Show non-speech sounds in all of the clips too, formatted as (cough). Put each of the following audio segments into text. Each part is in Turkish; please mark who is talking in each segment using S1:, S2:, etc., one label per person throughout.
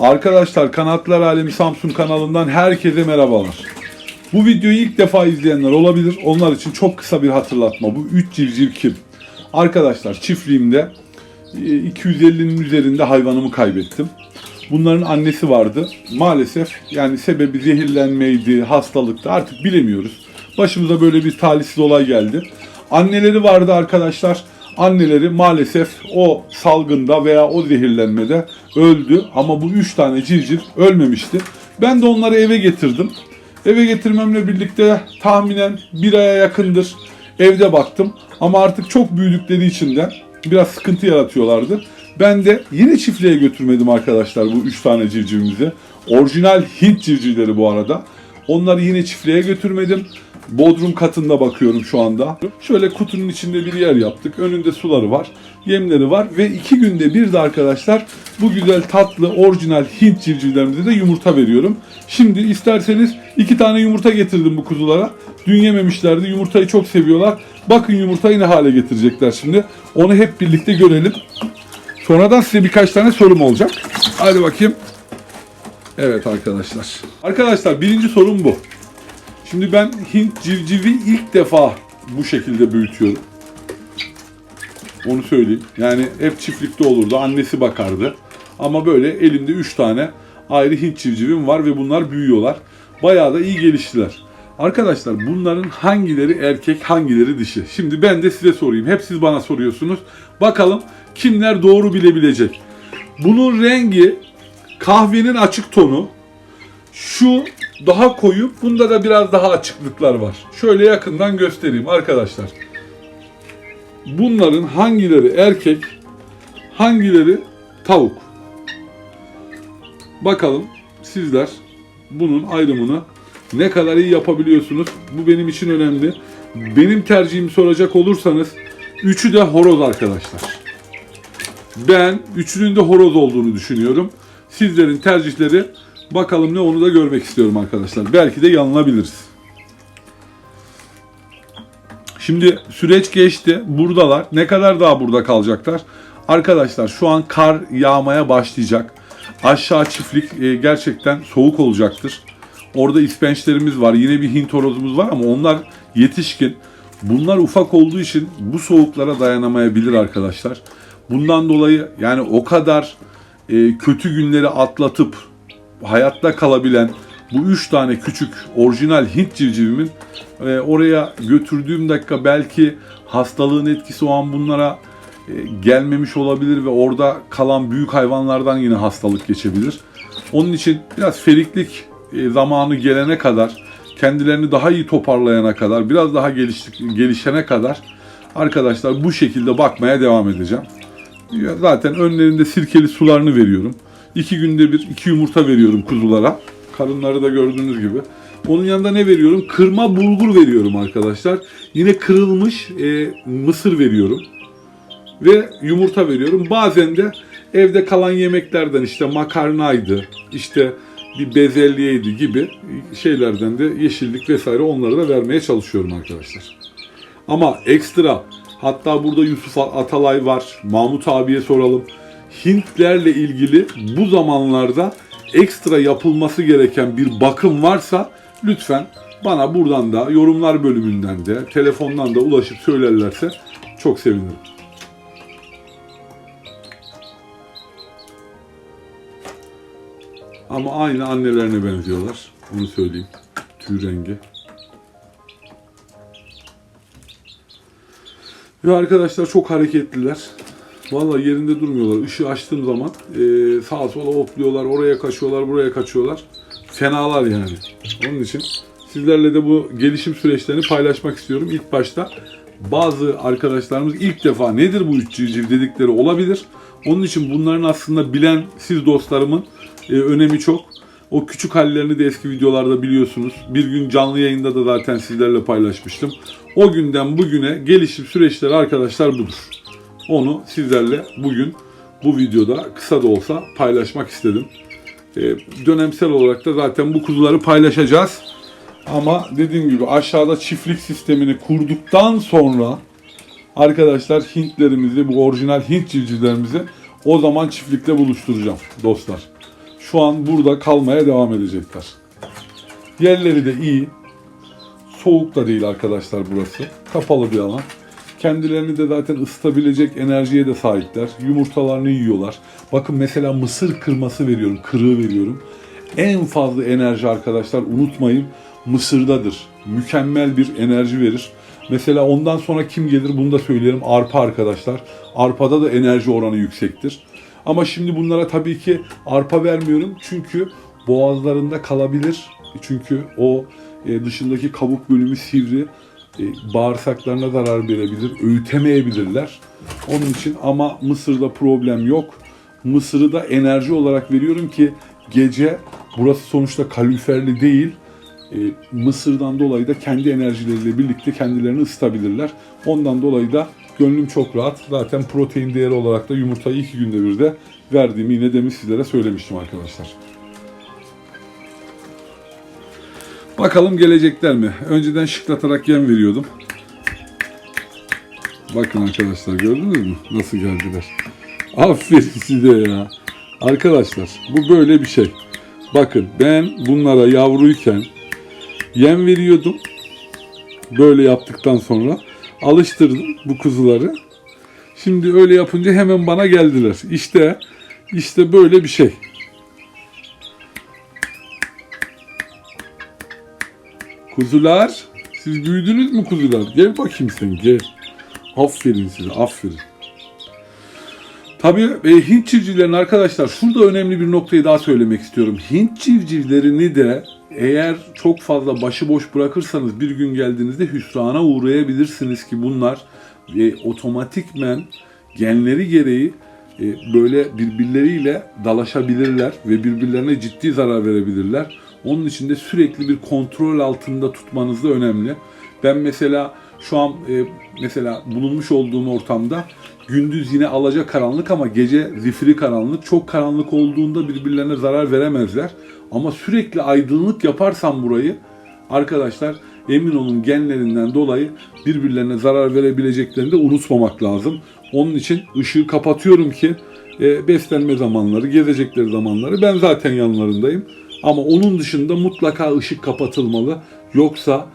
S1: Arkadaşlar Kanatlar Alemi Samsun kanalından herkese merhabalar. Bu videoyu ilk defa izleyenler olabilir. Onlar için çok kısa bir hatırlatma. Bu 3 civciv kim? Arkadaşlar çiftliğimde e, 250'nin üzerinde hayvanımı kaybettim. Bunların annesi vardı. Maalesef yani sebebi zehirlenmeydi, hastalıktı artık bilemiyoruz. Başımıza böyle bir talihsiz olay geldi. Anneleri vardı arkadaşlar. Anneleri maalesef o salgında veya o zehirlenmede öldü. Ama bu üç tane civciv ölmemişti. Ben de onları eve getirdim. Eve getirmemle birlikte tahminen bir aya yakındır evde baktım. Ama artık çok büyüdükleri için de biraz sıkıntı yaratıyorlardı. Ben de yine çiftliğe götürmedim arkadaşlar bu üç tane civcivimizi. Orijinal Hint civcivleri bu arada. Onları yine çiftliğe götürmedim. Bodrum katında bakıyorum şu anda. Şöyle kutunun içinde bir yer yaptık. Önünde suları var, yemleri var ve iki günde bir de arkadaşlar bu güzel tatlı orijinal Hint civcivlerimize de yumurta veriyorum. Şimdi isterseniz iki tane yumurta getirdim bu kuzulara. Dün yememişlerdi. Yumurtayı çok seviyorlar. Bakın yumurtayı ne hale getirecekler şimdi. Onu hep birlikte görelim. Sonradan size birkaç tane sorum olacak. Hadi bakayım. Evet arkadaşlar. Arkadaşlar birinci sorum bu. Şimdi ben Hint civcivi ilk defa bu şekilde büyütüyorum. Onu söyleyeyim. Yani hep çiftlikte olurdu. Annesi bakardı. Ama böyle elimde 3 tane ayrı Hint civcivim var ve bunlar büyüyorlar. Bayağı da iyi geliştiler. Arkadaşlar bunların hangileri erkek hangileri dişi? Şimdi ben de size sorayım. Hep siz bana soruyorsunuz. Bakalım kimler doğru bilebilecek. Bunun rengi kahvenin açık tonu. Şu daha koyu. Bunda da biraz daha açıklıklar var. Şöyle yakından göstereyim arkadaşlar. Bunların hangileri erkek, hangileri tavuk? Bakalım sizler bunun ayrımını ne kadar iyi yapabiliyorsunuz? Bu benim için önemli. Benim tercihimi soracak olursanız üçü de horoz arkadaşlar. Ben üçünün de horoz olduğunu düşünüyorum. Sizlerin tercihleri bakalım ne onu da görmek istiyorum arkadaşlar. Belki de yanılabiliriz. Şimdi süreç geçti. Buradalar. Ne kadar daha burada kalacaklar? Arkadaşlar şu an kar yağmaya başlayacak. Aşağı çiftlik e, gerçekten soğuk olacaktır. Orada ispençlerimiz var. Yine bir Hint horozumuz var ama onlar yetişkin. Bunlar ufak olduğu için bu soğuklara dayanamayabilir arkadaşlar. Bundan dolayı yani o kadar e, kötü günleri atlatıp hayatta kalabilen bu üç tane küçük orijinal Hint civcivimin e, oraya götürdüğüm dakika belki hastalığın etkisi o an bunlara e, gelmemiş olabilir ve orada kalan büyük hayvanlardan yine hastalık geçebilir. Onun için biraz feriklik e, zamanı gelene kadar, kendilerini daha iyi toparlayana kadar, biraz daha geliştik, gelişene kadar arkadaşlar bu şekilde bakmaya devam edeceğim. Zaten önlerinde sirkeli sularını veriyorum. İki günde bir iki yumurta veriyorum kuzulara. Karınları da gördüğünüz gibi. Onun yanında ne veriyorum? Kırma bulgur veriyorum arkadaşlar. Yine kırılmış e, mısır veriyorum. Ve yumurta veriyorum. Bazen de evde kalan yemeklerden işte makarnaydı, işte bir bezelyeydi gibi şeylerden de yeşillik vesaire onları da vermeye çalışıyorum arkadaşlar. Ama ekstra hatta burada Yusuf Atalay var. Mahmut abiye soralım. Hintlerle ilgili bu zamanlarda ekstra yapılması gereken bir bakım varsa lütfen bana buradan da yorumlar bölümünden de telefondan da ulaşıp söylerlerse çok sevinirim. Ama aynı annelerine benziyorlar. Onu söyleyeyim. Tüy rengi. Ve arkadaşlar çok hareketliler. Vallahi yerinde durmuyorlar. Işığı açtığım zaman e, sağa sola hopluyorlar, oraya kaçıyorlar, buraya kaçıyorlar. Fenalar yani. Onun için sizlerle de bu gelişim süreçlerini paylaşmak istiyorum. İlk başta bazı arkadaşlarımız ilk defa nedir bu üç civciv dedikleri olabilir. Onun için bunların aslında bilen siz dostlarımın e, önemi çok. O küçük hallerini de eski videolarda biliyorsunuz. Bir gün canlı yayında da zaten sizlerle paylaşmıştım. O günden bugüne gelişim süreçleri arkadaşlar budur. Onu sizlerle bugün bu videoda kısa da olsa paylaşmak istedim. Ee, dönemsel olarak da zaten bu kuzuları paylaşacağız. Ama dediğim gibi aşağıda çiftlik sistemini kurduktan sonra arkadaşlar Hintlerimizi, bu orijinal Hint civcivlerimizi o zaman çiftlikte buluşturacağım dostlar. şu an burada kalmaya devam edecekler. Yerleri de iyi. Soğuk da değil arkadaşlar burası. Kapalı bir alan. Kendilerini de zaten ısıtabilecek enerjiye de sahipler. Yumurtalarını yiyorlar. Bakın mesela mısır kırması veriyorum, kırığı veriyorum. En fazla enerji arkadaşlar unutmayın mısırdadır. Mükemmel bir enerji verir. Mesela ondan sonra kim gelir bunu da söyleyelim. Arpa arkadaşlar. Arpada da enerji oranı yüksektir. Ama şimdi bunlara tabii ki arpa vermiyorum. Çünkü boğazlarında kalabilir. Çünkü o e, dışındaki kabuk bölümü sivri. E, bağırsaklarına zarar verebilir. Öğütemeyebilirler. Onun için ama mısırda problem yok. Mısırı da enerji olarak veriyorum ki gece burası sonuçta kaloriferli değil. E, Mısır'dan dolayı da kendi enerjileriyle birlikte kendilerini ısıtabilirler. Ondan dolayı da gönlüm çok rahat. Zaten protein değeri olarak da yumurtayı iki günde bir de verdiğimi yine demin sizlere söylemiştim arkadaşlar. Bakalım gelecekler mi? Önceden şıklatarak yem veriyordum. Bakın arkadaşlar gördünüz mü? Nasıl geldiler. (laughs) Aferin size ya. Arkadaşlar bu böyle bir şey. Bakın ben bunlara yavruyken yem veriyordum. Böyle yaptıktan sonra alıştırdım bu kuzuları. Şimdi öyle yapınca hemen bana geldiler. İşte işte böyle bir şey. Kuzular, siz büyüdünüz mü kuzular? Gel bakayım sen gel. Aferin size, aferin. Tabii e, Hint civcivlerin arkadaşlar şurada önemli bir noktayı daha söylemek istiyorum. Hint civcivlerini de eğer çok fazla başıboş bırakırsanız bir gün geldiğinizde hüsrana uğrayabilirsiniz ki bunlar e, otomatikmen genleri gereği e, böyle birbirleriyle dalaşabilirler ve birbirlerine ciddi zarar verebilirler. Onun için de sürekli bir kontrol altında tutmanız da önemli. Ben mesela şu an e, mesela bulunmuş olduğum ortamda gündüz yine alaca karanlık ama gece zifiri karanlık. Çok karanlık olduğunda birbirlerine zarar veremezler. Ama sürekli aydınlık yaparsam burayı arkadaşlar emin olun genlerinden dolayı birbirlerine zarar verebileceklerini de unutmamak lazım. Onun için ışığı kapatıyorum ki e, beslenme zamanları, gezecekleri zamanları ben zaten yanlarındayım. Ama onun dışında mutlaka ışık kapatılmalı. Yoksa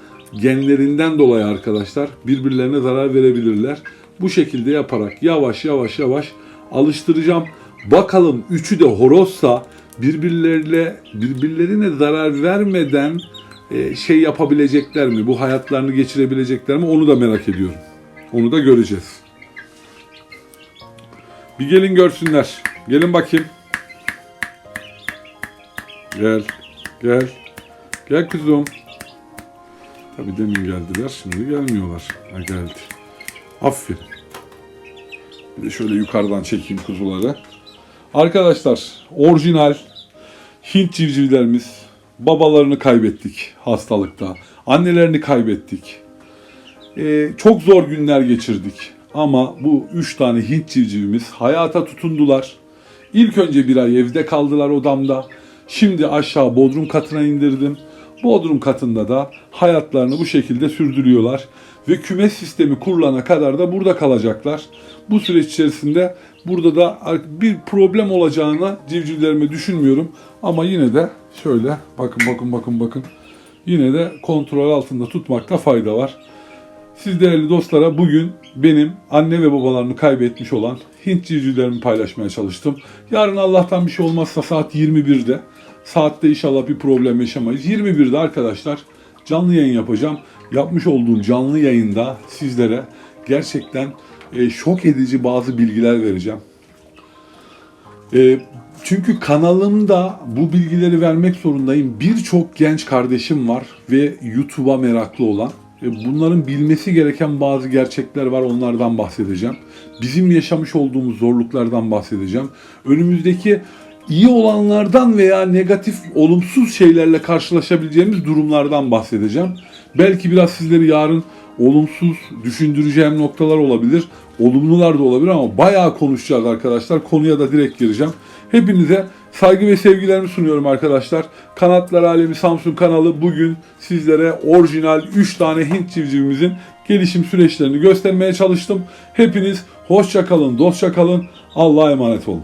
S1: genlerinden dolayı arkadaşlar birbirlerine zarar verebilirler. Bu şekilde yaparak yavaş yavaş yavaş alıştıracağım. Bakalım üçü de horozsa birbirleriyle birbirlerine zarar vermeden e, şey yapabilecekler mi? Bu hayatlarını geçirebilecekler mi? Onu da merak ediyorum. Onu da göreceğiz. Bir gelin görsünler. Gelin bakayım. Gel. Gel. Gel kuzum. Tabii demin geldiler. Şimdi gelmiyorlar. Ha geldi. Aferin. Bir de şöyle yukarıdan çekeyim kuzuları. Arkadaşlar orijinal Hint civcivlerimiz babalarını kaybettik hastalıkta. Annelerini kaybettik. Ee, çok zor günler geçirdik. Ama bu üç tane Hint civcivimiz hayata tutundular. İlk önce bir ay evde kaldılar odamda. Şimdi aşağı bodrum katına indirdim. Bodrum katında da hayatlarını bu şekilde sürdürüyorlar. Ve kümes sistemi kurulana kadar da burada kalacaklar. Bu süreç içerisinde burada da bir problem olacağını civcivlerime düşünmüyorum. Ama yine de şöyle bakın bakın bakın bakın. Yine de kontrol altında tutmakta fayda var. Siz değerli dostlara bugün benim anne ve babalarını kaybetmiş olan Hint civcivlerimi paylaşmaya çalıştım. Yarın Allah'tan bir şey olmazsa saat 21'de. Saatte inşallah bir problem yaşamayız. 21'de arkadaşlar canlı yayın yapacağım. Yapmış olduğum canlı yayında sizlere gerçekten e, şok edici bazı bilgiler vereceğim. E, çünkü kanalımda bu bilgileri vermek zorundayım. Birçok genç kardeşim var ve YouTube'a meraklı olan. E, bunların bilmesi gereken bazı gerçekler var onlardan bahsedeceğim. Bizim yaşamış olduğumuz zorluklardan bahsedeceğim. Önümüzdeki iyi olanlardan veya negatif, olumsuz şeylerle karşılaşabileceğimiz durumlardan bahsedeceğim. Belki biraz sizleri yarın olumsuz düşündüreceğim noktalar olabilir. Olumlular da olabilir ama bayağı konuşacağız arkadaşlar. Konuya da direkt gireceğim. Hepinize saygı ve sevgilerimi sunuyorum arkadaşlar. Kanatlar Alemi Samsun kanalı bugün sizlere orijinal 3 tane Hint civcivimizin gelişim süreçlerini göstermeye çalıştım. Hepiniz hoşça kalın, dostça kalın. Allah'a emanet olun.